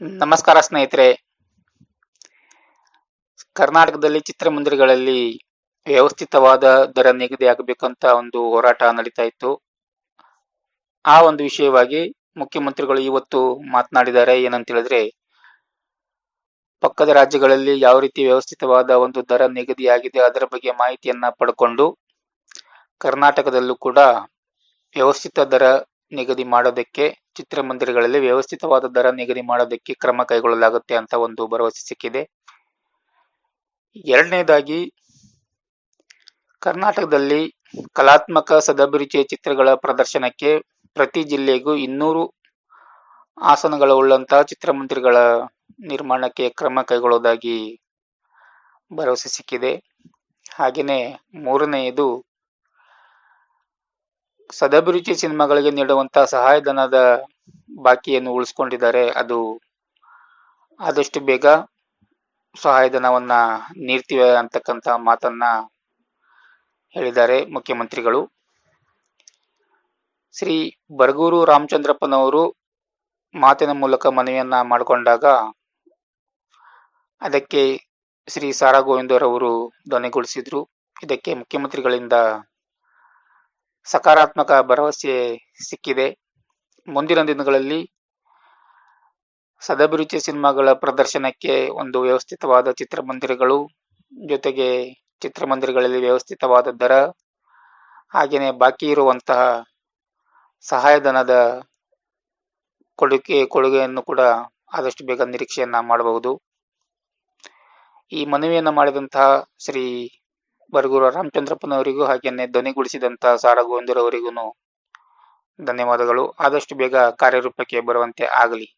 ನಮಸ್ಕಾರ ಸ್ನೇಹಿತರೆ. ಕರ್ನಾಟಕದಲ್ಲಿ ಚಿತ್ರಮಂದಿರಗಳಲ್ಲಿ ವ್ಯವಸ್ಥಿತವಾದ ದರ ನಿಗದಿ ಆಗಬೇಕಂತ ಒಂದು ಹೋರಾಟ ನಡೀತಾ ಇತ್ತು. ಆ ಒಂದು ವಿಷಯವಾಗಿ ಮುಖ್ಯಮಂತ್ರಿಗಳು ಇವತ್ತು ಮಾತನಾಡಿದ್ದಾರೆ. ಏನಂತ ಹೇಳಿದ್ರೆ, ಪಕ್ಕದ ರಾಜ್ಯಗಳಲ್ಲಿ ಯಾವ ರೀತಿ ವ್ಯವಸ್ಥಿತವಾದ ಒಂದು ದರ ನಿಗದಿಯಾಗಿದೆ ಅದರ ಬಗ್ಗೆ ಮಾಹಿತಿಯನ್ನ ಪಡ್ಕೊಂಡು ಕರ್ನಾಟಕದಲ್ಲೂ ಕೂಡ ವ್ಯವಸ್ಥಿತ ದರ ನಿಗದಿ ಮಾಡೋದಕ್ಕೆ ಚಿತ್ರಮಂದಿರಗಳಲ್ಲಿ ವ್ಯವಸ್ಥಿತವಾದ ದರ ನಿಗದಿ ಮಾಡೋದಕ್ಕೆ ಕ್ರಮ ಕೈಗೊಳ್ಳಲಾಗುತ್ತೆ ಅಂತ ಒಂದು ಭರವಸೆ ಸಿಕ್ಕಿದೆ. ಎರಡನೇದಾಗಿ, ಕರ್ನಾಟಕದಲ್ಲಿ ಕಲಾತ್ಮಕ ಸದಭಿರುಚಿಯ ಚಿತ್ರಗಳ ಪ್ರದರ್ಶನಕ್ಕೆ ಪ್ರತಿ ಜಿಲ್ಲೆಗೂ ಇನ್ನೂರು ಆಸನಗಳ ಉಳ್ಳಂತಹ ಚಿತ್ರಮಂದಿರಗಳ ನಿರ್ಮಾಣಕ್ಕೆ ಕ್ರಮ ಕೈಗೊಳ್ಳೋದಾಗಿ ಭರವಸೆ ಸಿಕ್ಕಿದೆ. ಹಾಗೆಯೇ ಮೂರನೆಯದು ಸದಭಿರುಚಿ ಸಿನಿಮಾಗಳಿಗೆ ನೀಡುವಂತಹ ಸಹಾಯಧನದ ಬಾಕಿಯನ್ನು ಉಳಿಸ್ಕೊಂಡಿದ್ದಾರೆ. ಅದು ಆದಷ್ಟು ಬೇಗ ಸಹಾಯಧನವನ್ನ ನೀಡ್ತೀವಿ ಅಂತಕ್ಕಂತ ಮಾತನ್ನ ಹೇಳಿದ್ದಾರೆ ಮುಖ್ಯಮಂತ್ರಿಗಳು. ಶ್ರೀ ಬರಗೂರು ರಾಮಚಂದ್ರಪ್ಪನವರು ಮಾತಿನ ಮೂಲಕ ಮನವಿಯನ್ನ ಮಾಡಿಕೊಂಡಾಗ ಅದಕ್ಕೆ ಶ್ರೀ ಸಾರಾ ಗೋವಿಂದರವರು ಧ್ವನಿಗೊಳಿಸಿದ್ರು. ಇದಕ್ಕೆ ಮುಖ್ಯಮಂತ್ರಿಗಳಿಂದ ಸಕಾರಾತ್ಮಕ ಭರವಸೆ ಸಿಕ್ಕಿದೆ. ಮುಂದಿನ ದಿನಗಳಲ್ಲಿ ಸದಭಿರುಚಿ ಸಿನಿಮಾಗಳ ಪ್ರದರ್ಶನಕ್ಕೆ ಒಂದು ವ್ಯವಸ್ಥಿತವಾದ ಚಿತ್ರಮಂದಿರಗಳು, ಜೊತೆಗೆ ಚಿತ್ರಮಂದಿರಗಳಲ್ಲಿ ವ್ಯವಸ್ಥಿತವಾದ ದರ ಹಾಗೆಯೇ ಬಾಕಿ ಇರುವಂತಹ ಸಹಾಯಧನದ ಕೊಡುಗೆ, ಕೊಡುಗೆಯನ್ನು ಕೂಡ ಆದಷ್ಟು ಬೇಗ ನಿರೀಕ್ಷೆಯನ್ನ ಮಾಡಬಹುದು. ಈ ಮನವಿಯನ್ನು ಮಾಡಿದಂತಹ ಶ್ರೀ ಬರಗೂರು ರಾಮಚಂದ್ರಪ್ಪನವರಿಗೂ ಹಾಗೆಯೇ ಧ್ವನಿಗೊಳಿಸಿದಂತಹ ಸಾರ ಗೋವಿಂದರವರಿಗೂ ಧನ್ಯವಾದಗಳು. ಆದಷ್ಟು ಬೇಗ ಕಾರ್ಯರೂಪಕ್ಕೆ ಬರುವಂತೆ ಆಗಲಿ.